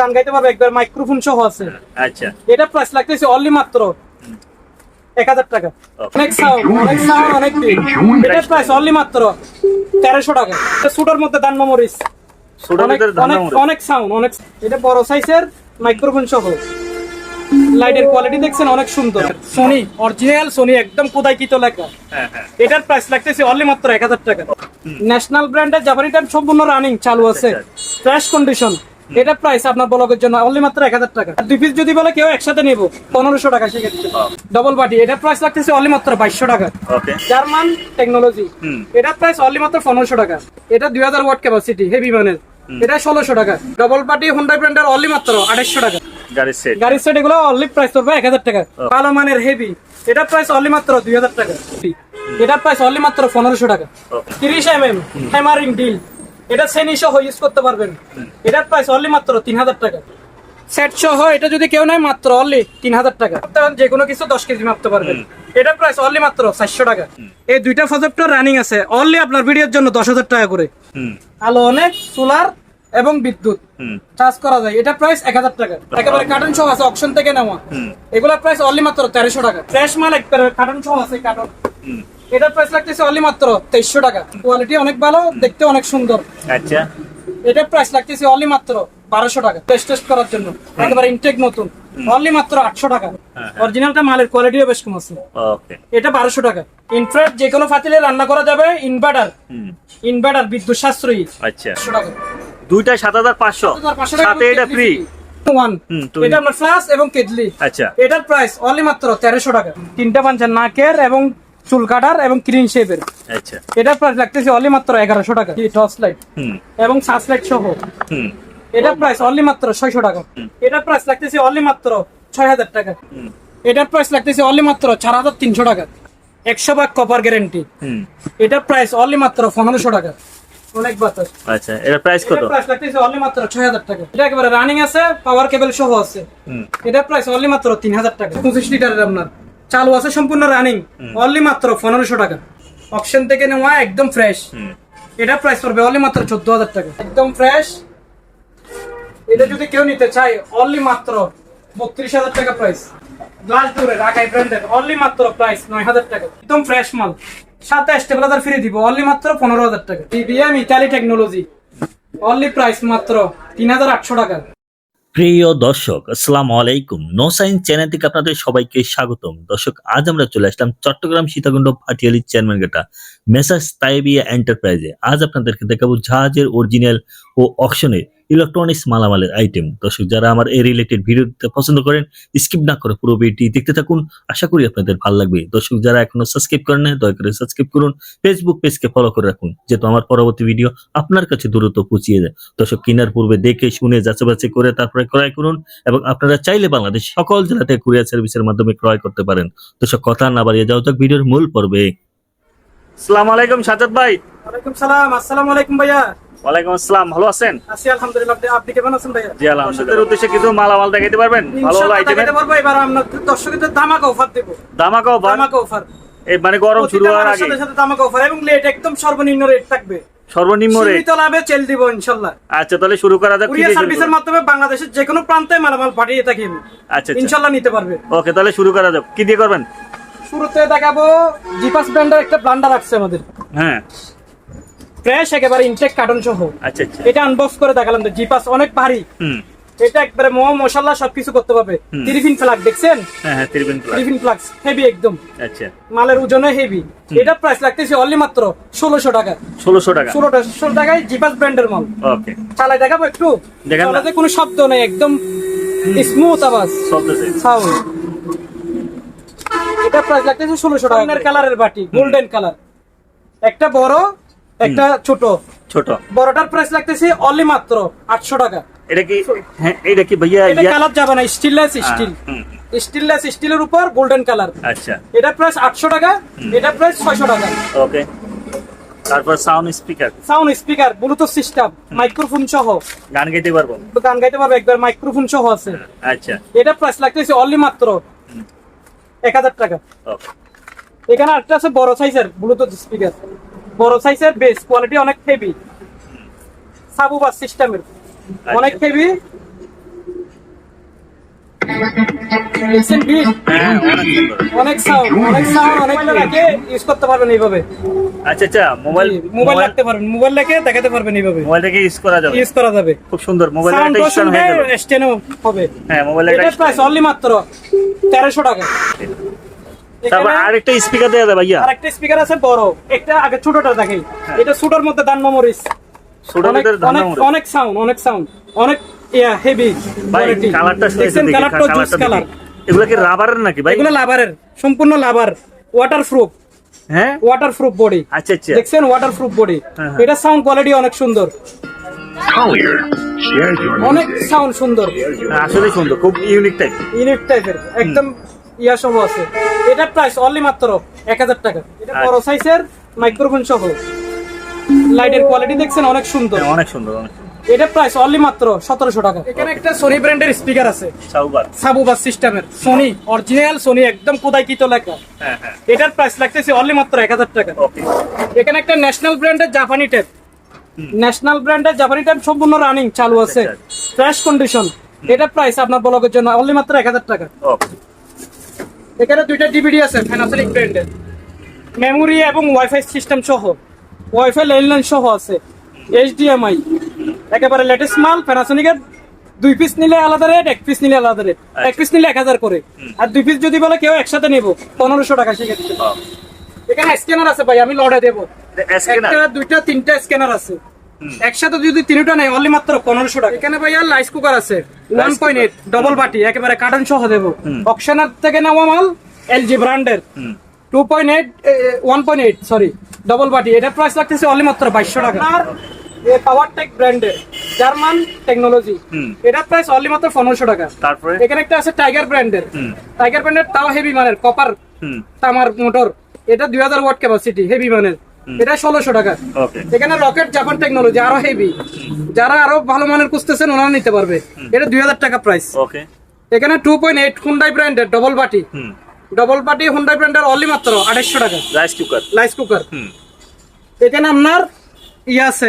গান গাইতে পারবে একবার মাইক্রোফোন সহ আছে। আচ্ছা। এটা প্রাইস লাগতেছে অনলি মাত্র এক হাজার টাকা. অনেক সাউন্ড অনেক সাউন্ড অনেক প্রাইস অনলি মাত্র তেরোশো টাকা। সুটার মধ্যে দান অনেক সাউন্ড অনেক এটা বড় সাইজের মাইক্রোফোন সহ। লাইটের কোয়ালিটি দেখছেন অনেক সুন্দর। সোনি অরিজিনাল সোনি একদম কোদাইকিত লেখা। হ্যাঁ হ্যাঁ। এটার প্রাইস লাগতেছে অনলি মাত্র এক হাজার টাকা। ন্যাশনাল ব্র্যান্ডের জাপানি টাইম সম্পূর্ণ রানিং চালু আছে। আচ্ছা, ফ্রেশ কন্ডিশন এটা প্রাইস আপনার ব্লগের জন্য অনলি মাত্র এক হাজার টাকা। আর দুই পিস যদি বলে কেউ একসাথে নেব পনেরোশো টাকা সেক্ষেত্রে। ডবল বাটি এটার প্রাইস লাগতেছে অনলি মাত্র বাইশশো টাকা। German technology. এটার প্রাইস অনলি মাত্র পনেরোশো টাকা। এটা দুই হাজার ওয়াট ক্যাপাসিটি হেভি মানের এটা ষোলোশো টাকা। ডবল বাটি হোন্ডা ব্র্যান্ডের অনলি মাত্র আড়াইশো টাকা। গাড়ির সেট গাড়ির সেট এগুলো অনলি প্রাইস পড়বে এক হাজার টাকা। ভালো মানের হেভি এটার প্রাইস অনলি মাত্র দুই হাজার টাকা। এটার প্রাইস অনলি মাত্র পনেরোশো টাকা। তিরিশ এম এম হ্যামারিং ডিল এটা শ্রেণি সহ ইউজ করতে পারবেন। এটার প্রাইস অনলি মাত্র তিন হাজার টাকা। সেট সহ এটা যদি কেউ নেয় মাত্র অনলি তিন হাজার টাকা যে কোনো কিছু দশ কেজি মাপতে পারবেন। এটার প্রাইস অনলি মাত্র চারশো টাকা। এই দুইটা প্রজেক্টর রানিং আছে। অনলি আপনার ভিডিওর জন্য দশ হাজার টাকা করে। আলো অনেক সোলার এবং বিদ্যুৎ। চার্জ করা যায়। এটা প্রাইস এক হাজার টাকা। একেবারে কার্টন সহ আছে অপশন থেকে নেওয়া। এগুলোর প্রাইস অনলি মাত্র তেরোশো টাকা। ফ্রেশ মাল একবারে কার্টন সহ আছে কার্টন এটার প্রাইস লাগতেছে অনলি মাত্র তেইশশো টাকা। কোয়ালিটি অনেক ভালো দেখতে অনেক সুন্দর। আচ্ছা। এটার প্রাইস লাগতেছে অনলি মাত্র বারোশো টাকা টেস্ট টেস্ট করার জন্য। একেবারে ইনটেক নতুন। অনলি মাত্র আটশো টাকা। হ্যাঁ। অরিজিনালটা মালের কোয়ালিটিও বেশ কম আছে। এটা বারোশো টাকা। ইনফ্রাট যে কোনো ফাতিলে রান্না করা যাবে ইনভার্টার ইনভার্টার বিদ্যুৎ সাশ্রয়ী। আচ্ছা। টাকা। দুইটা সাত হাজার পাঁচশো। সাথে এটা ফ্রি ওয়ান এটা আপনার ফ্লাস এবং কেটলি আচ্ছা। এটার প্রাইস অনলি মাত্র তেরোশো টাকা। তিনটা পাঞ্চার নাকের এবং চুল কাটার এবং ক্রিন শেপের। আচ্ছা। এটা প্রাইস লাগতেছে অনলি মাত্র এগারোশো টাকা। টর্চ লাইট হুম। এবং সার্চ লাইট সহ। হুম। এটার প্রাইস অনলি মাত্র ছয়শো টাকা। এটা প্রাইস লাগতেছে অনলি মাত্র ছয় হাজার টাকা। হুম। এটার প্রাইস লাগতেছে অনলি মাত্র চার হাজার তিনশো টাকা। একশো ভাগ কপার গ্যারেন্টি হুম। এটার প্রাইস অনলি মাত্র পনেরোশো টাকা। অনেক বাতাস। আচ্ছা এটার প্রাইস কত? প্রাইস লাগতেছে অনলি মাত্র ছয় হাজার টাকা। এটা একেবারে রানিং আছে পাওয়ার কেবল সহ আছে। হুম। এটার প্রাইস অনলি মাত্র তিন হাজার টাকা। পঁচিশ লিটারের আপনার। চালু আছে সম্পূর্ণ রানিং অনলি মাত্র পনেরোশো টাকা। অপশন থেকে নেওয়া একদম ফ্রেশ এটা প্রাইস পড়বে অনলি মাত্র চোদ্দ হাজার টাকা। একদম ফ্রেশ এটা যদি কেউ নিতে চায় অনলি মাত্র বত্রিশ হাজার টাকা প্রাইস গ্লাস দূরে রাখাই ব্র্যান্ডের অনলি মাত্র প্রাইস নয় হাজার টাকা। একদম ফ্রেশ মাল। সাথে স্টেবিলাইজার ফ্রি দিব অনলি মাত্র পনেরো হাজার টাকা। BBM Italy technology only price মাত্র তিন হাজার আটশো টাকা। প্রিয় দর্শক, আসসালাম আলাইকুম। নো সাইন্স চ্যানেল থেকে আপনাদের সবাইকে স্বাগতম। দর্শক, আজ আমরা চলে আসলাম চট্টগ্রাম সীতাকুণ্ড ফাটিয়ালি চেয়ারম্যান গেটা মেসাজ তাইবিয়া এন্টারপ্রাইজে। আজ আপনাদেরকে দেখাবো জাহাজের অরিজিনাল ও অকশনের ইলেকট্রনিক্স মালামালের আইটেম দর্শক যারা আমার এই রিলেটেড ভিডিও পছন্দ করেন স্কিপ না করে পুরো ভিডিওটি দেখতে থাকুন। আশা করি আপনাদের ভালো লাগবে। দর্শক যারা এখনও সাবস্ক্রাইব করেন না দয়া করে সাবস্ক্রাইব করুন। ফেসবুক পেজকে ফলো করে রাখুন যেহেতু আমার পরবর্তী ভিডিও আপনার কাছে দ্রুত পৌঁছিয়ে যায় দর্শক কেনার পূর্বে দেখে শুনে যাচাই বাছাই করে তারপরে ক্রয় করুন এবং আপনারা চাইলে বাংলাদেশ সকল জেলাতে কুরিয়ার সার্ভিসের মাধ্যমে ক্রয় করতে পারেন। দর্শক কথা না বাড়িয়ে যাও যাক ভিডিওর মূল পর্বে। আসসালামু আলাইকুম সাজাদ ভাই। ওয়ালাইকুম সালাম আসসালামু আলাইকুম ভাইয়া। ওয়ালাইকুম আসসালাম ভালো আছেন? আছি আলহামদুলিল্লাহ। আপনি- আপনি কেমন আছেন ভাইয়া? জি আলহামদুলিল্লাহ। উদ্দেশ্যে কিছু মালামাল দেখাইতে পারবেন? ভালো ভালো ইনশাআল্লাহ আইটেমের পারব এবার আমরা দর্শকদের ধামাকা অফার দেব। দামাকা অফার ধামাকা অফার এই মানে গরম শুরু হওয়ার আগে? সাথে সাথে ধামাকা অফার এবং একদম সর্বনিম্ন রেট থাকবে। সর্বনিম্ন রেট সীমিত লাভে চেল দিব ইনশাআল্লাহ আচ্ছা তাহলে শুরু করা যাক কুরিয়ার সার্ভিসের মাধ্যমে বাংলাদেশের যে কোনো প্রান্তে মালামাল পাঠিয়ে থাকি আচ্ছা আচ্ছা। ইনশাআল্লাহ নিতে পারবে। ওকে তাহলে শুরু করা যাক। কি দিয়ে করবেন? শুরুতে দেখাবো জিপাস ব্র্যান্ডের একটা ব্লান্ডার আছে আমাদের। হ্যাঁ। ফ্রেশ একেবারে ইনটেক কার্টন সহ। আচ্ছা আচ্ছা। এটা আনবক্স করে দেখালাম তো জিপাস অনেক ভারী। এটা একবারে মোহ মশলা সবকিছু করতে পারবে। ফ্লাগ দেখছেন? হ্যাঁ হ্যাঁ টিরিফিন ফ্লাক্স হেভি একদম। আচ্ছা। মালের ওজনে হেভি এটা প্রাইস লাগতেছে অনলি মাত্র ষোলোশো টাকা। ষোলোশো টাকা। ষোলোটা ষোলো টাকায় জিপাস ব্র্যান্ডের মাল। ওকে চালাই দেখাবো একটু? দেখান চালাতে কোনো শব্দ নেই একদম স্মুথ আওয়াজ। চলতেছে সাউন্ড এটা প্রাইস লাগতেছে ষোলোশো টাকা কালারের বাটি গোল্ডেন কালার একটা বড় একটা ছোট। ছোট। বড়টার প্রাইস লাগতেছে অনলি মাত্র আটশো টাকা। এটা কি? হ্যাঁ এটা কি ভাইয়া এটা কালার যাবে না স্টিললেস স্টিল স্টিললেস স্টিলের উপর গোল্ডেন কালার আচ্ছা। এটা প্রাইস আটশো টাকা এটা প্রাইস ছয়শো টাকা। ওকে। তারপর sound speaker sound speaker Bluetooth system microphone সহ। গান গাইতে পারব? গান গাইতে পারবে একবার মাইক্রোফোন সহ আছে। আচ্ছা। এটা প্রাইস লাগতেছে অনলি মাত্র এক হাজার টাকা। ওকে। এখানে একটা আছে বড় সাইজের ব্লুটুথ স্পিকার বড় সাইজের বেস কোয়ালিটি অনেক হেভি সাবুবাস সিস্টেমের অনেক হেভি হ্যাঁ অনেক সাউন্ড অনেক সাউন্ড অনেক রাখে ইউজ করতে পারবেন এইভাবে। আচ্ছা আচ্ছা মোবাইল মোবাইল রাখতে পারবেন। মোবাইল রেখে দেখাতে পারবেন এইভাবে। মোবাইল ইউজ করা যাবে। ইউজ করা যাবে। খুব সুন্দর মোবাইল একটা স্ট্যান্ড হয়ে গেল স্টেনও হবে। হ্যাঁ মোবাইল এটার প্রাইস অনলি মাত্র তেরোশো টাকা। তারপর আরেকটা স্পিকার দেওয়া যাবে ভাইয়া। আরেকটা স্পিকার আছে বড়। একটা আগে ছোটটা দেখাই হ্যাঁ। এটা ছোটর মধ্যে দান মেমোরিজ ছোট অনেক ভিতরে ধান্দা অনেক সাউন্ড অনেক সাউন্ড অনেক ইয়া হেভি ভাই কালারটা দেখছেন কালারটা জুস কালার এগুলো কি রাবারের নাকি ভাই? এগুলো লাভারের সম্পূর্ণ লাভার ওয়াটার প্রুফ হ্যাঁ? ওয়াটার প্রুফ বডি আচ্ছা আচ্ছা। দেখছেন? ওয়াটার প্রুফ বডি হ্যাঁ, হ্যাঁ। এটা সাউন্ড কোয়ালিটি অনেক সুন্দর। অনেক সাউন্ড সুন্দর। আসলে সুন্দর খুব ইউনিক টাইপ ইউনিট টাইপের একদম ইয়া সহ আছে। এটার প্রাইস অনলি মাত্র এক হাজার টাকা। এটা বড় আচ্ছা। সাইজের মাইক্রোফোন সহ। লাইটের কোয়ালিটি দেখছেন অনেক সুন্দর। অনেক সুন্দর অনেক সুন্দর। এটার প্রাইস অনলি মাত্র সতেরোশো টাকা। এখানে একটা সোনি ব্র্যান্ডের স্পিকার আছে। সাবুবাস। সিস্টেমের সোনি অরিজিনাল সোনি একদম কোদাই কিতো লেখা। হ্যাঁ হ্যাঁ। এটার প্রাইস লাগতেছে অনলি মাত্র এক হাজার টাকা। ওকে এখানে একটা ন্যাশনাল ব্র্যান্ডের জাপানি টেপ ন্যাশনাল ব্র্যান্ডের জাপানি টেপ সম্পূর্ণ রানিং চালু আছে। আচ্ছা, ফ্রেশ কন্ডিশন এটার প্রাইস আপনার ব্লগের জন্য অনলি মাত্র এক হাজার টাকা। এখানে দুইটা ডিভিডি আছে প্যানাসোনিক ব্র্যান্ডের মেমোরি এবং ওয়াইফাই সিস্টেম সহ। ওয়াইফাই ল্যান্ডলাইন সহ আছে। এইচডিএমআই একেবারে লেটেস্ট মাল প্যানাসোনিকের দুই পিস নিলে আলাদা রেট এক পিস নিলে আলাদা রেট এক পিস নিলে এক হাজার করে। আর দুই পিস যদি বলে কেউ একসাথে নেব পনেরোশো টাকা সেক্ষেত্রে এখানে স্ক্যানার আছে ভাই আমি লড়ে দেবো। একটা দুইটা তিনটা স্ক্যানার আছে। একসাথে যদি তিনটা নেই অনলি মাত্র পনেরোশো টাকা। এখানে ভাইয়া লাইস কুকার আছে। ওয়ান পয়েন্ট এইট ডবল বাটি একেবারে কার্টন সহ দেবো। অকশনার থেকে নেওয়া মাল এলজি ব্র্যান্ডের two point eight one point eight sorry double বাটি। এটার প্রাইস লাগতেছে অনলি মাত্র বাইশশো টাকা। আর পাওয়ার টেক ব্র্যান্ডের জার্মান টেকনোলজি। এটার প্রাইস অনলি মাত্র পনেরোশো টাকা। তারপরে? এখানে একটা আছে টাইগার ব্র্যান্ডের। টাইগার ব্র্যান্ডের তাও হেভি মানের কপার তামার মোটর এটা দুই হাজার ওয়াট ক্যাপাসিটি হেভি মানের। এটা ষোলোশো টাকা। এখানে রকেট জাপান টেকনোলজি আরও হেভি যারা আরও ভালো মানের খুঁজতেছেন ওনারা নিতে পারবে। এটা দুই হাজার টাকা প্রাইস এখানে টু পয়েন্ট এইট হুন্ডাই ব্র্যান্ডের ডবল বাটি। ডবল বাটি হুন্ডাই ব্র্যান্ডের অনলি মাত্র আড়াইশো টাকা। রাইস কুকার লাইস কুকার এখানে আপনার ইয়ে আছে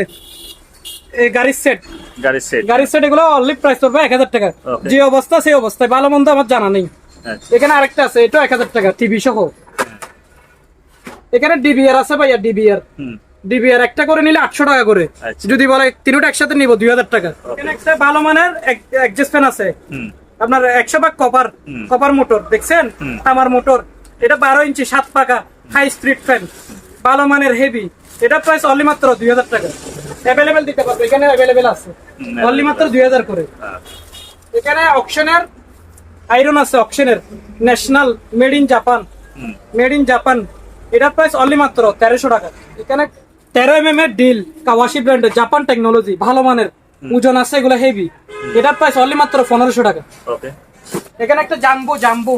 এই গাড়ির সেট গাড়ির সেট গাড়ির সেট এগুলো অনলি প্রাইস পড়বে এক হাজার টাকা। যে অবস্থা সেই অবস্থায়। ভালো মন্দ আমার জানা নেই। আচ্ছা। এখানে আরেকটা আছে এটাও এক হাজার টাকা টিভি সহ। এখানে ডিবিআর আছে ভাইয়া ডিবিআর ডিবিআর একটা করে নিলে আটশো টাকা করে। আচ্ছা। যদি বলে তিনটা একসাথে নিবো দুই হাজার টাকা। এখানে একটা ভালো মানের অ্যাডজাস্ট ফ্যান আছে। আপনার একশো ভাগ কপার কপার মোটর দেখছেন। আমার মোটর এটা বারো ইঞ্চি সাত পাকা হাই স্ট্রিট ফ্যান ভালো মানের হেভি এটা প্রাইস অনলি মাত্র দুই হাজার টাকা। অ্যাভেলেবেল দিতে পারবে। এখানে অ্যাভেলেবেল আছে। অনলি মাত্র দুই হাজার করে। আচ্ছা। এখানে অকশনের আয়রন আছে অকশনের National made in Japan made in Japan এটার প্রাইস অনলি মাত্র তেরোশো টাকা। এখানে তেরো এম এম এর ডিল কাওয়াশি ব্র্যান্ডের জাপান টেকনোলজি ভালো মানের ওজন আছে এগুলো হেভি এটার প্রাইস অনলি মাত্র পনেরোশো টাকা। এখানে একটা জাম্বো জাম্বো।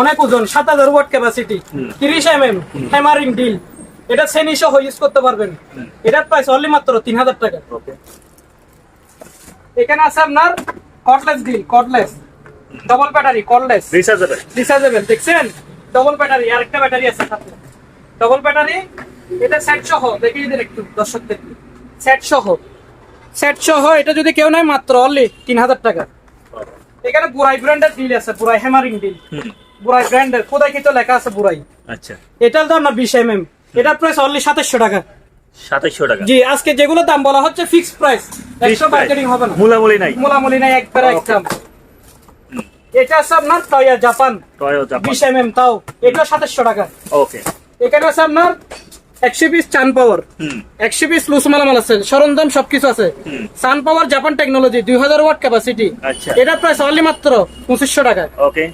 অনেক ওজন সাত হাজার ওয়াট ক্যাপাসিটি তিরিশ এম এম হ্যামারিং ডিল এটা শ্রেণি সহ ইউজ করতে পারবেন। এটার প্রাইস অনলি মাত্র তিন হাজার টাকা। এখানে আছে আপনার cordless drill cordless double battery cordless rechargeable rechargeable দেখছেন? ডবল ব্যাটারি আরেকটা ব্যাটারি আছে সাথে। ডবল ব্যাটারি এটা সেট সহ দেখিয়ে দিন একটু দর্শকদের। সেট সহ। সেট সহ এটা যদি কেউ নেয় মাত্র অনলি তিন হাজার টাকা। এখানে বুড়াই ব্র্যান্ডের ডিল আছে বুড়াই হ্যামারিং ডিল বুড়াই ব্র্যান্ডের কোথায় কিন্তু লেখা আছে বুড়াই আচ্ছা। এটার দাম না বিশ এম এম এটার প্রাইস অনলি সাতাশশো টাকা। সাতাইশশো টাকা। জি আজকে যেগুলো দাম বলা হচ্ছে ফিক্স প্রাইস একশো মার্কেটিং হবে না। মূলামূলি নাই। মোলামুলি নাই একবারে একদম। এটা আছে আপনার টয়া জাপান টয়ো জাপান বিশ এম এম তাও। এটা সাতাশশো টাকা। ওকে এখানে আছে আপনার একশো পিস চান পাওয়ার। একশো পিস লুস মালামাল আছে সরঞ্জাম সবকিছু আছে। সান পাওয়ার জাপান টেকনোলজি দুই হাজার ওয়াট ক্যাপাসিটি আচ্ছা। এটা প্রাইস অনলি মাত্র পঁচিশশো টাকা ওকে।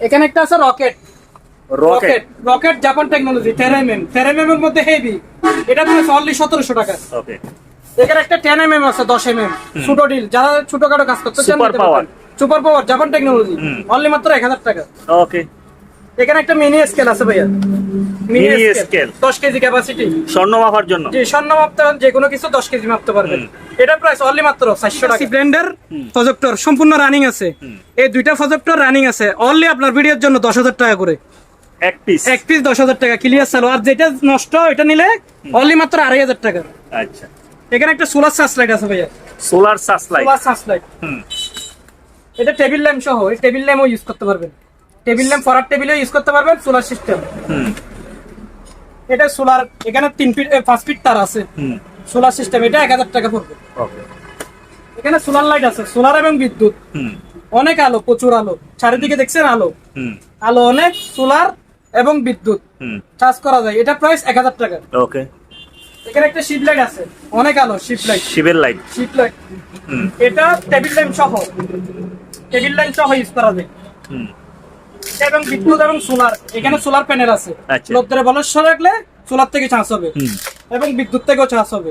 এখানে একটা আছে rocket. Rocket. Rocket Japan technology M এর মধ্যে হেভি এটা প্রাইস অনলি সতেরোশো টাকা ওকে। এখানে একটা টেন এম এম আছে দশ এম এম ছোট ডিল যারা ছোটখাটো কাজ করতে চান super power Japan technology. Only মাত্র এক হাজার টাকা ওকে। এখানে একটা মিনি স্কেল আছে ভাইয়া। Mini scale। দশ কেজি ক্যাপাসিটি স্বর্ণ মাপার জন্য। যে স্বর্ণ মাপতে যে কোনো কিছু দশ কেজি মাপতে পারবেন। এটার প্রাইস অনলি মাত্র চারশো টাকা। ব্র্যান্ডের প্রজেক্টর সম্পূর্ণ রানিং আছে। এই দুইটা প্রজেক্টর রানিং আছে। অনলি আপনার ভিডিওর জন্য দশ হাজার টাকা করে। এক পিস এক পিস দশ হাজার টাকা। ক্লিয়ার চালো আর যেটা নষ্ট এটা নিলে অনলি মাত্র আড়াই হাজার টাকা। আচ্ছা। এখানে একটা সোলার সার্চ লাইট আছে ভাইয়া। Solar search light solar search light হুম। এটা টেবিল ল্যাম্প সহ এই টেবিল ল্যাম্পও ইউজ করতে পারবেন। টেবিল ল্যাম্প ফরার টেবিলেও ইউজ করতে পারবেন সোলার সিস্টেম হুম। এটা সোলার এখানে তিন ফিট পাঁচ ফিট তার আছে। সোলার সিস্টেম এটা এক হাজার টাকা পড়বে। এখানে সোলার লাইট আছে সোলার এবং বিদ্যুৎ। হুম। অনেক আলো প্রচুর আলো। চারিদিকে দেখছেন আলো? হুম। আলো অনেক সোলার এবং বিদ্যুৎ। চার্জ করা যায়। এটা প্রাইস এক হাজার টাকা। ওকে এখানে একটা শিপ লাইট আছে। অনেক আলো শিপ লাইট শিবের লাইট শিপ লাইট এটা টেবিল ল্যাম্প সহ। টেবিল ল্যাম্প সহ ইউজ করা যায়। হুম। এবং বিদ্যুৎ এবং সোলার এখানে সোলার প্যানেল আছে। আচ্ছা। লোকদের বলস্য রাখলে সোলার থেকে চার্জ হবে। এবং বিদ্যুৎ থেকেও চার্জ হবে।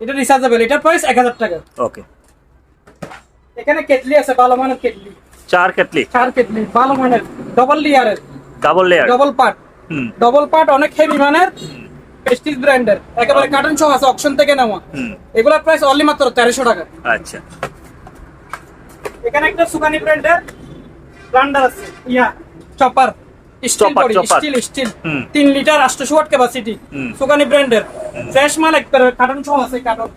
এটা রিচার্জেবল এটা প্রাইস এক হাজার টাকা। ওকে। এখানে কেটলি আছে ভালো মানের কেটলি। চার কেটলি? চার কেটলি ভালো মানের ডবল লেয়ারের ডাবল লেয়ার ডবল পার্ট হুম। ডবল পার্ট অনেক হেভি মানের প্রেস্টিজ ব্র্যান্ডের একেবারে কার্টন সহ আছে অপশন থেকে নেওয়া। এগুলোর প্রাইস অনলি মাত্র তেরোশো টাকা। আচ্ছা। এখানে একটা সুগানি ব্র্যান্ডের ব্র্যান্ডার আছে। ইয়া চপার স্টিল স্টিল স্টিল হুম। তিন লিটার আটশোশো ওয়াট ক্যাপাসিটি সুকানি ব্র্যান্ডের। ফ্রেশ মাল একবারে কার্টন সহ আছে কার্টন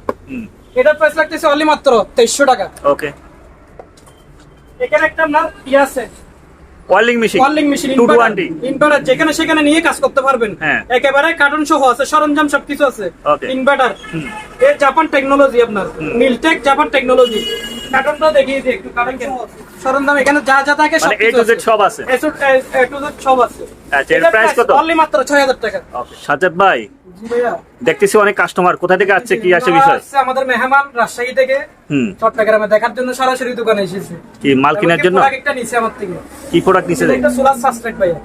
এটার প্রাইস লাগতেছে অনলি মাত্র তেইশশো টাকা। ওকে এখানে একটা আপনার ইয়ে আছে। Welding machine welding machine inverter যেখানে সেখানে নিয়ে কাজ করতে পারবেন। হ্যাঁ। একেবারে কার্টন সহ আছে সরঞ্জাম সবকিছু আছে। ইনভার্টার হুম। এ জাপান টেকনোলজি আপনার। মিলটেক জাপান টেকনোলজি কার্টনটা দেখিয়ে দিই একটু কার্টন কেন সরঞ্জাম এখানে যা যা থাকে মানে এ টু জেড সব আছে। এ টু- জেড সব আছে। আচ্ছা, এর price কত? অনলি মাত্র 6000 টাকা। ওকে সাজাদ ভাই। দেখতেছি অনেক কাস্টমার কোথা থেকে আসছে কি আসে বিষয়? আসছে আমাদের মেহমান রাজশাহী থেকে হুম। চট্টগ্রামে দেখার জন্য সরাসরি দোকানে এসেছে। কি মাল কেনার জন্য? একটা নিচে আমার থেকে। কি প্রোডাক্ট নিছে? এটা একটা সোলার সাবস্ট্রেট ভাইয়া।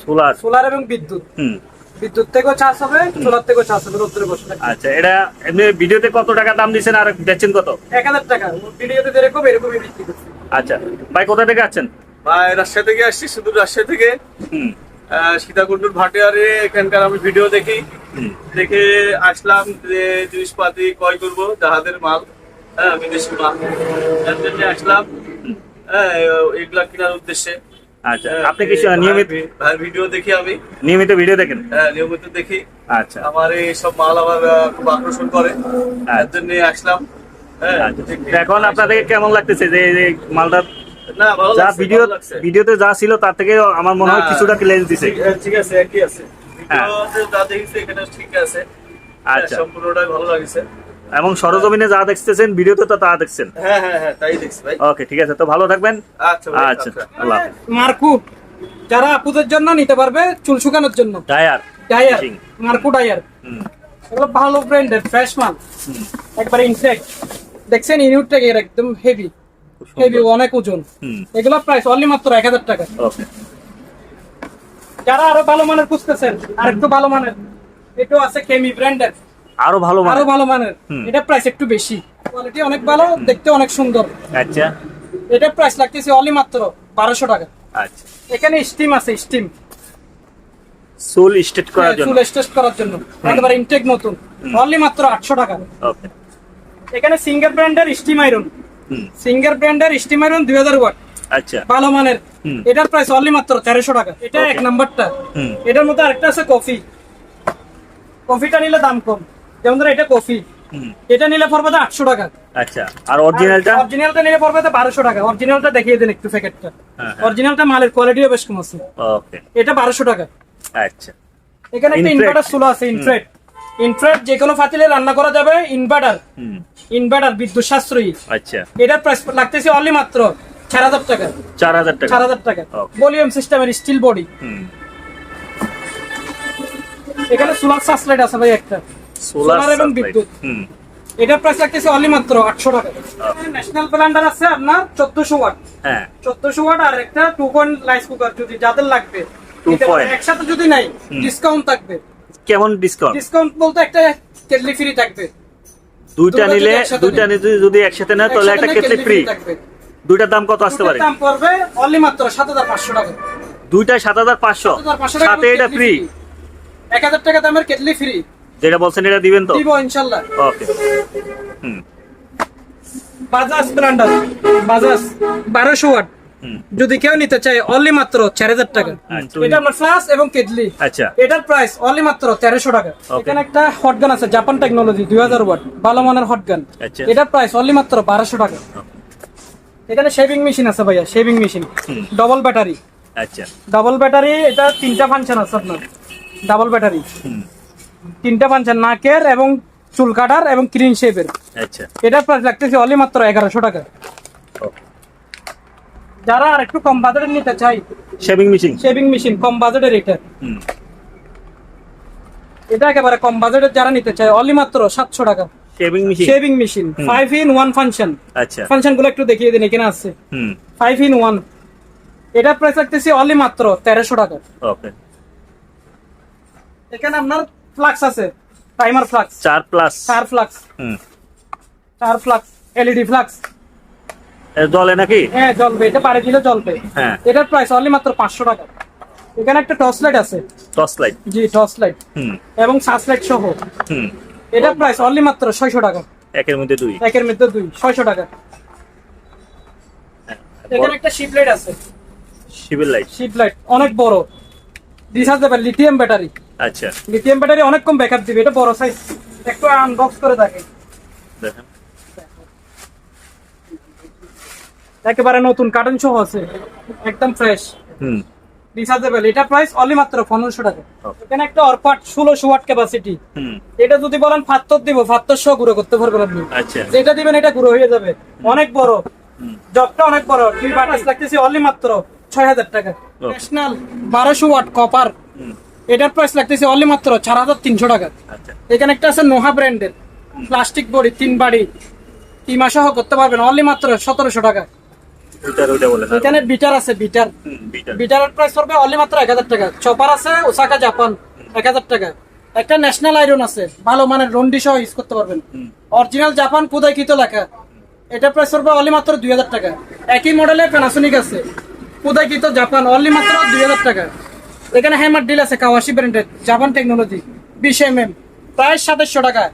সোলার সোলার এবং বিদ্যুৎ। হুম। বিদ্যুৎ থেকেও চার্জ হবে সোলার থেকেও চার্জ হবে রোদ্রে বসে আচ্ছা এটা এমনি ভিডিওতে কত টাকা দাম দিচ্ছেন আর বেচছেন কত? এক হাজার টাকা। ভিডিওতে যেরকম এরকমই বিক্রি করছি। আচ্ছা ভাই কোথা থেকে আসছেন? ভাই রাজশাহী থেকে আসছি শুধু রাজশাহী থেকে। হুম। সীতাকুণ্ডুর ভাটিয়ারে এখানকার আমি ভিডিও দেখি। দেখে আসলাম যে জিনিসপাতি ক্রয় করব জাহাজের মাল হ্যাঁ বিদেশি মাল। জন্য আসলাম। হ্যাঁ এগুলা কেনার উদ্দেশ্যে। আচ্ছা হ্যাঁ, আপনি কি নিয়মিত ভিডিও দেখি আমি। নিয়মিত ভিডিও দেখেন? হ্যাঁ নিয়মিত দেখি। আচ্ছা। আমার এই সব মাল আমার খুব আকর্ষণ করে। তার জন্য আসলাম। হ্যাঁ আচ্ছা। এখন আপনাদের কেমন লাগতেছে যে মালটা যা ভিডিও ভিডিওতে যা ছিল তার থেকে আমার মনে হয় কিছুটা লেন্স দিছে। ঠিক- হ্যাঁ, আছে একই আছে। হ্যাঁ। ঠিক আছে। হ্যাঁ, আচ্ছা। সম্পূর্ণটাই ভালো লাগছে। এবং সরজমিনে যা দেখতেছেন ভিডিওতে তো তা দেখছেন। হ্যাঁ হ্যাঁ হ্যাঁ তাই দেখছি ভাই। ওকে ঠিক আছে তো ভালো থাকবেন। আচ্ছা আচ্ছা আচ্ছা। আল্লাহ মার্কু যারা আপুদের জন্য নিতে পারবে চুল শুকানোর জন্য। টায়ার ডায়ার মার্কু ডায়ার এগুলো ভালো ব্র্যান্ডের ফ্রেশ মাল। একবার দেখছেন এর একদম হেভি হেভি অনেক ওজন। এগুলো প্রাইস অনলি মাত্র এক হাজার টাকা। যারা আরও ভালো মানের খুঁজতেছেন আর একটু ভালো মানের এটাও আছে কেমি ব্র্যান্ডের আরও ভালো মানে আরও ভালো মানের। এটা প্রাইস একটু বেশি। কোয়ালিটি অনেক ভালো দেখতে অনেক সুন্দর। আচ্ছা। এটা প্রাইস লাগতেছে অনলি মাত্র বারোশো টাকা। আচ্ছা। এখানে স্টিম আছে স্টিম চুল স্ট্রেট করার জন্য। চুল স্টেচ করার জন্য। একেবারে ইনটেক নতুন। অনলি মাত্র আটশো টাকা। ওকে এখানে সিঙ্গার ব্র্যান্ডের স্টিম আয়রন সিঙ্গার ব্র্যান্ডের স্টিম আয়রন দুই হাজার ওয়াট আচ্ছা। ভালো মানের। এটার প্রাইস অনলি মাত্র তেরোশো টাকা। এটা এক নাম্বারটা। এটার মধ্যে আরেকটা আছে কফি। কফিটা নিলে দাম কম। যেমন ধরো এটা কফি। এটা নিলে পড়বে তো আটশো টাকা। আচ্ছা। আর অরিজিনালটা অরিজিনালটা নিলে পড়বে তো বারোশো টাকা। অরিজিনালটা দেখিয়ে দেন একটু প্যাকেটটা। হ্যাঁ, হ্যাঁ। অরিজিনালটা মালের কোয়ালিটিও বেশ কম আছে। এটা বারোশো টাকা। আচ্ছা। এখানে একটা। ইনভার্টার সোলো আছে ইনফ্রেড ইনফ্রেড যে কোনো ফাতিলে রান্না করা যাবে ইনভার্টার ইনভার্টার বিদ্যুৎ সাশ্রয়ী আচ্ছা। এটার প্রাইস লাগতেছে অনলি মাত্র চার হাজার টাকা। চার হাজার টাকা। চার হাজার টাকা। ভলিউম সিস্টেমের স্টিল বডি হুম। এখানে সোলার সাসলাইট আছে ভাই একটা। সোলার এবং বিদ্যুৎ। হুম। এটার প্রাইস লাগতেছে অনলি মাত্র আটশো টাকা। ন্যাশনাল ব্লেন্ডার আছে আপনার চোদ্দশো ওয়াট হ্যাঁ। চোদ্দশো ওয়াট আর একটা টু পয়েন্ট রাইস কুকার যদি যাদের লাগবে। 2 একসাথে যদি নাই ডিসকাউন্ট থাকবে। কেমন ডিসকাউন্ট ডিসকাউন্ট বলতে একটা কেটলি ফ্রি থাকবে। দুইটা নিলে দুইটা। নিলে যদি একসাথে নেয় তাহলে একটা কেটলি ফ্রি দুইটার দাম কত আসতে পারে? দাম পড়বে অনলি মাত্র সাত হাজার পাঁচশো টাকা। দুইটা সাত হাজার পাঁচশো। 7,500 সাথে এটা ফ্রি এক হাজার টাকা দামের কেটলি ফ্রি যেটা বলছেন এটা দিবেন তো? দিব ইনশাল্লাহ। ওকে। হুম। বাজাজ ব্র্যান্ডার। বাজাজ বারোশো ওয়াট। হুম যদি কেউ নিতে চায় অনলি মাত্র চার হাজার টাকা। আচ্ছা। এটা আপনার ফ্লাস এবং কেটলি আচ্ছা। এটার প্রাইস অনলি মাত্র তেরোশো টাকা। এখানে একটা হটগান আছে জাপান টেকনোলজি দুই হাজার ওয়াট ভালো মানের হটগান আচ্ছা। এটার প্রাইস অনলি মাত্র বারোশো টাকা। এখানে শেভিং মেশিন আছে ভাইয়া শেভিং মেশিন ডবল ব্যাটারি আচ্ছা। ডাবল ব্যাটারি এটা তিনটা ফাংশন আছে আপনার। ডাবল ব্যাটারি তিনটা ফাংশন নাকের এবং চুল কাটার এবং ক্লিন শেপের আচ্ছা। এটা প্রাইস লাগতেছে অনলি মাত্র এগারোশো টাকা। যারা আর একটু কম বাজেটের নিতে চাই শেভিং মেশিন শেভিং মেশিন কম বাজেটের এটা। এটা একেবারে কম বাজেটের যারা নিতে চায় অনলি মাত্র সাতশো টাকা। Shaving machine shaving machine five in one function আচ্ছা। ফাংশনগুলো একটু দেখিয়ে দিন এখানে আছে। ফাইভ ইন ওয়ান এটা প্রাইস রাখতেছি অনলি মাত্র তেরোশো টাকা। ওকে এখানে আপনার ফ্লাক্স আছে টাইমার ফ্লাক্স চার প্লাস চার ফ্লাক্স চার ফ্লাক্স এলইডি ফ্লাক্স জলে নাকি? হ্যাঁ জ্বলবে এটা বাড়ি দিলে জ্বলবে হ্যাঁ। এটার প্রাইস অনলি মাত্র পাঁচশো টাকা। এখানে একটা টর্চ লাইট আছে। টর্চ লাইট জি টর্চ লাইট হুম। এবং সার্চ লাইট সহ। হুম। এটার প্রাইস অনলি মাত্র ছয়শো টাকা। একের মধ্যে দুই? একের মধ্যে দুই ছয়শো টাকা। এখানে একটা শিপ লাইট আছে। শিবির লাইট শিপ লাইট অনেক বড়। রিচার্জেবল লিথিয়াম ব্যাটারি আচ্ছা। লিথিয়াম ব্যাটারি অনেক কম ব্যাকআপ দিবে। এটা বড় সাইজ একটু আনবক্স করে দেখে দেখেন। একেবারে নতুন কার্টন সহ আছে একদম ফ্রেশ হুম। রিচার্জেবল এটা প্রাইস অনলি মাত্র পনেরোশো টাকা। Okay. এখানে একটা অরপাট ষোলোশো ওয়াট ক্যাপাসিটি হুম। এটা যদি বলেন ফাত্তর দিব ফাত্তর সহ গুঁড়ো করতে পারবেন আপনি। আচ্ছা। যেটা দিবেন এটা গুঁড়ো হয়ে যাবে। অনেক বড়। অনেক বড়। দুই বাটাস লাগতেছে অনলি মাত্র ছয় হাজার টাকা ন্যাশনাল বারোশো ওয়াট কপার এটার প্রাইস লাগতেছে অনলি মাত্র চার হাজার তিনশো টাকা। আচ্ছা। এখানে একটা আছে নোহা ব্র্যান্ডের প্লাস্টিক বডি তিন বাড়ি। তিমা সহ করতে পারবেন। অনলি মাত্র সতেরোশো টাকা। ওইটার ওইটা বলে এখানে বিটার আছে বিটার বিটারের প্রাইস পড়বে অনলি মাত্র এক হাজার টাকা। চপার আছে ওসাকা জাপান এক হাজার টাকা। একটা ন্যাশনাল আয়রন আছে ভালো মানের রন্ডি সহ ইউজ করতে পারবেন। অরিজিনাল জাপান কুদাইকিত লেখা? এটা প্রাইস পড়বে অনলি মাত্র দুই হাজার টাকা। একই মডেলের প্যানাসোনিক আছে। কুদাইকিত জাপান অনলি মাত্র দুই হাজার টাকা। এখানে হ্যামার ডিল আছে কাওয়াশি ব্র্যান্ডের জাপান টেকনোলজি বিশ এম এম প্রায় সাতাশশো টাকা।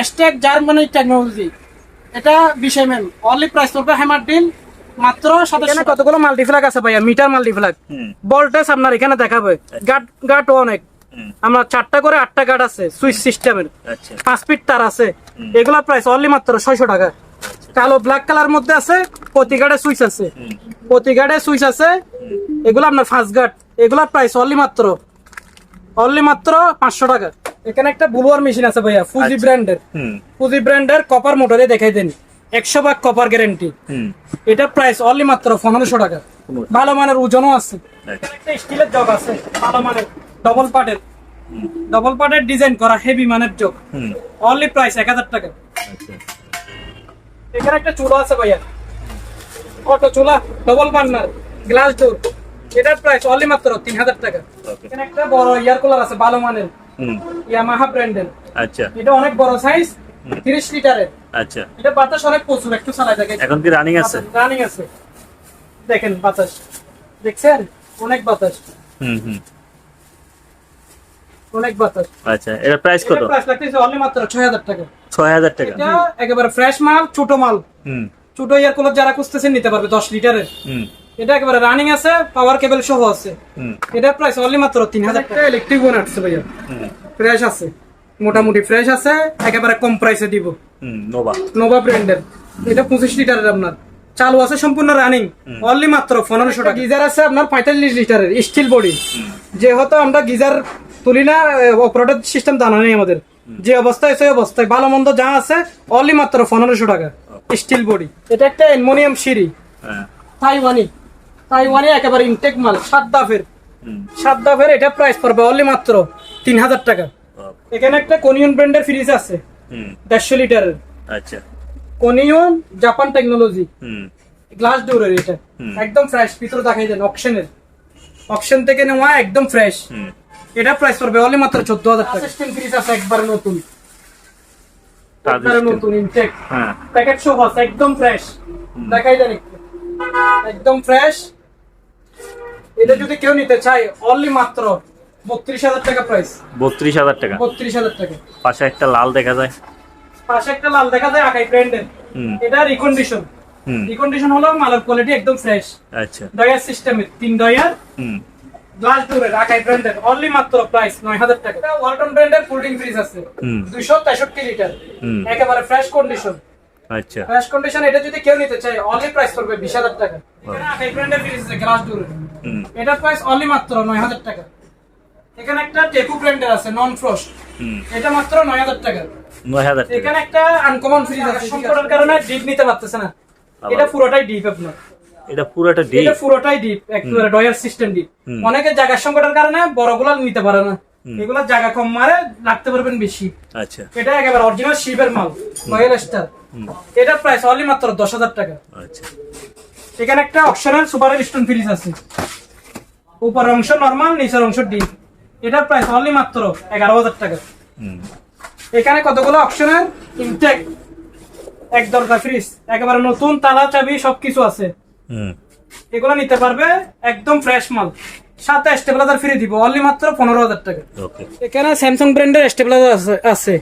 এস্টেক জার্মানি টেকনোলজি এটা বিশ এম এম অনলি প্রাইস পড়বে হ্যামার ডিল মাত্র কতগুলো আছে ভাইয়া? মিটার ভোল্টেজ আপনার এখানে দেখাবে। গাট গাট অনেক। আমরা চারটা করে আটটা গাট আছে সুইচ সিস্টেমের আচ্ছা। পাঁচ ফিট তার আছে। এগুলা প্রাইস অনলি মাত্র ছয়শো টাকা। কালো ব্ল্যাক কালার মধ্যে আছে প্রতি গার্ডে সুইচ আছে। প্রতি গার্ডে সুইচ আছে। এগুলো আপনার ফার্স্ট গার্ড এগুলা প্রাইস অনলি মাত্র অনলি মাত্র পাঁচশো টাকা। এখানে একটা বুলোয়ার মেশিন আছে ভাইয়া ফুজি আচ্ছা। ব্র্যান্ডের ফুজি ব্র্যান্ডের কপার মোটরে দেখাই দেন। একশো ভাগ কপার গ্যারেন্টি এটা প্রাইস অনলি মাত্র পনেরোশো টাকা। ভালো মানের ওজনও আছে। স্টিলের জগ আছে ভালো মানের ডবল পার্টের ডবল পার্টের ডিজাইন করা হেভি মানের জগ অনলি প্রাইস এক হাজার টাকা। আচ্ছা। এখানে একটা চুলা আছে ভাইয়া। অটো চুলা ডবল বার্নার গ্লাস ডোর এটার প্রাইস অনলি মাত্র তিন হাজার টাকা। এখানে একটা বড় ইয়ার কুলার আছে ভালো মানের। ইয়ামাহা ব্র্যান্ডের আচ্ছা। এটা অনেক বড় সাইজ তিরিশ লিটারের। আচ্ছা। এটা বাতাস অনেক প্রচুর একটু চালাই থাকে এখন কি রানিং আছে? রানিং আছে। দেখেন বাতাস। দেখছেন? অনেক বাতাস। হুম হুম। অনেক বাতাস। আচ্ছা এটার প্রাইস কত? প্রাইস লাগতেছে অনলি মাত্র ছয় হাজার টাকা। ছয় হাজার টাকা। এটা একেবারে ফ্রেশ মাল ছোট মাল। হুম। ছোট ইয়ার কুলার যারা খুঁজতেছেন নিতে পারবে দশ লিটারের। হুম। এটা একেবারে রানিং আছে পাওয়ার কেবল সহ আছে। হুম। এটার প্রাইস অনলি মাত্র তিন হাজার টাকা ইলেকট্রিক বোন আসছে ভাইয়া। হুম। ফ্রেশ আছে। মোটামুটি ফ্রেশ আছে একেবারে কম প্রাইসে দিব। নোভা নোভা ব্র্যান্ডের এটা পঁচিশ লিটারের আপনার। চালু আছে সম্পূর্ণ রানিং অনলি মাত্র পনেরোশো টাকা। গিজার আছে আপনার পঁয়তাল্লিশ লিটারের স্টিল বডি যেহেতু আমরা গিজার তুলি না অপারেটর সিস্টেম জানা নেই আমাদের। যে অবস্থায় সেই অবস্থায়। ভালো মন্দ যা আছে অনলি মাত্র পনেরোশো টাকা। স্টিল বডি এটা একটা অ্যালমোনিয়াম সিঁড়ি। হ্যাঁ। তাইওয়ানি। তাইওয়ানি একেবারে ইনটেক মাল সাত দাফের। সাত দাফের এটা প্রাইস পড়বে অনলি মাত্র তিন হাজার টাকা। এখানে একটা কোনিয়ন ব্র্যান্ডের ফ্রিজ আছে। হুম। দেড়শো লিটারের। আচ্ছা। কোনিয়ন জাপান টেকনোলজি হুম। গ্লাস ডোরের এটা। একদম ফ্রেশ ভিতরে দেখাই দেন অকশনের অকশন থেকে নেওয়া একদম ফ্রেশ হুম। এটা প্রাইস পড়বে অনলি মাত্র চোদ্দ হাজার টাকা। সিস্টেম ফ্রিজ আছে একবারে নতুন। একবারে নতুন ইনটেক হ্যাঁ। প্যাকেট সহ আছে একদম ফ্রেশ দেখাই দেন একদম ফ্রেশ এটা যদি কেউ নিতে চায় অনলি মাত্র বত্রিশ হাজার টাকা প্রাইস বত্রিশ হাজার টাকা। বত্রিশ হাজার টাকা। পাশে একটা লাল দেখা যায়। পাশে একটা লাল দেখা যায় আকাই ব্র্যান্ডের এটা রিকন্ডিশন রিকন্ডিশন হলো মালের কোয়ালিটি একদম ফ্রেশ আচ্ছা। ডয়ার সিস্টেমের তিন ডয়ার। গ্লাস ডোরের আকাই ব্র্যান্ডের অনলি মাত্র প্রাইস নয় হাজার টাকা। ওয়ালটন ব্র্যান্ডের ড্রিঙ্ক ফ্রিজ আছে। দুইশো তেষট্টি লিটার একেবারে ফ্রেশ কন্ডিশন আচ্ছা। ফ্রেশ কন্ডিশন এটা যদি কেউ নিতে চায় অনলি প্রাইস পড়বে বিশ হাজার টাকা। আকাই ব্র্যান্ডের ফ্রিজ আছে গ্লাস ডোর হুম। এটার প্রাইস অনলি মাত্র নয় হাজার টাকা। এখানে একটা টেকু ব্র্যান্ডের আছে নন ফ্রস্ট এটা মাত্র নয় হাজার টাকা। নয় হাজার এখানে একটা আনকমন ফ্রিজ আছে সংকটের কারণে ডিপ নিতে পারতেছে না। এটা পুরোটাই ডিপ আপনার। এটা পুরোটা ডে এটা পুরোটাই ডিপ একেবারে ডয়ার সিস্টেম ডিপ অনেকে জায়গার সংকটের কারণে বড়গুলো নিতে পারে না। এগুলো জায়গা কম মারে লাগতে পারবেন বেশি। আচ্ছা। এটা একেবারে অরিজিনাল শিপের মাল রয়্যাল স্টার এটার প্রাইস অনলি মাত্র দশ হাজার টাকা। আচ্ছা। এখানে একটা অপশনাল সুপার স্টোন ফ্রিজ আছে। উপর অংশ নরমাল নিচের অংশ ডিপ এটার প্রাইস অনলি মাত্র এগারো হাজার টাকা। হুম। এখানে কতগুলো অপশনাল ইনটেক এক দরজা ফ্রিজ একেবারে নতুন তালা চাবি সবকিছু আছে। এগুলো নিতে পারবে একদম ফ্রেশ মাল। সাথে স্টেবিলাইজার ফ্রি দিব অনলি মাত্র পনেরো হাজার টাকা। এখানে স্যামসাং ব্র্যান্ডের স্টেবিলাইজার আছে আছে।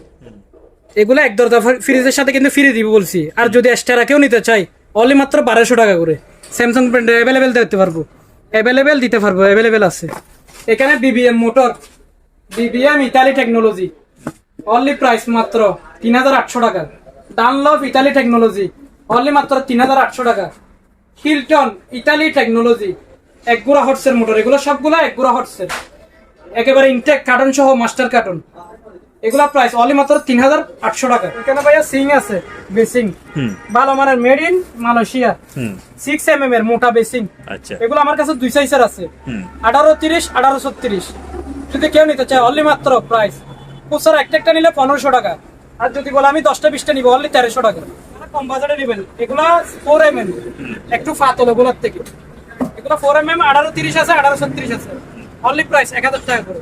এগুলো এক দরজা ফ্রিজের সাথে কিন্তু ফ্রি দিব বলছি। আর যদি এক্সট্রা কেউ নিতে চাই অনলি মাত্র বারোশো টাকা করে। স্যামসাং ব্র্যান্ডের অ্যাভেলেবেল দিতে পারব। অ্যাভেলেবেল দিতে পারব অ্যাভেলেবেল আছে। এখানে BBM motor BBM Italy technology only price মাত্র তিন হাজার আটশো টাকা। ডানলভ ইতালি টেকনোলজি অনলি মাত্র তিন হাজার আটশো টাকা। হিলটন ইতালি টেকনোলজি এক গুড়া হটসের মোটর এগুলো সবগুলো এক গুড়া হটসের একেবারে ইনটেক কার্টন সহ মাস্টার কার্টন এগুলা প্রাইস অলি মাত্র তিন হাজার আটশো টাকা। এখানে ভাইয়া? সিং আছে বেসিং। হুম। ভালো মানের made in Malaysia. Six M M এর মোটা বেসিং। আচ্ছা। এগুলো আমার কাছে দুই সাইজের আছে। আঠারো তিরিশ আঠারো ছত্রিশ। যদি কেউ নিতে চায় অনলি মাত্র প্রাইস স্যার একটা একটা নিলে পনেরোশো টাকা। আর যদি বলে আমি দশটা বিশটা নিবো অনলি তেরোশো টাকা। কম বাজারে নেবেন। এগুলা ফোর এম এম একটু ফাতল ওগুলোর থেকে। এগুলো ফোর এম এম আঠারো তিরিশ আছে আঠারো ছত্রিশ আছে। অনলি প্রাইস এক হাজার টাকা করে।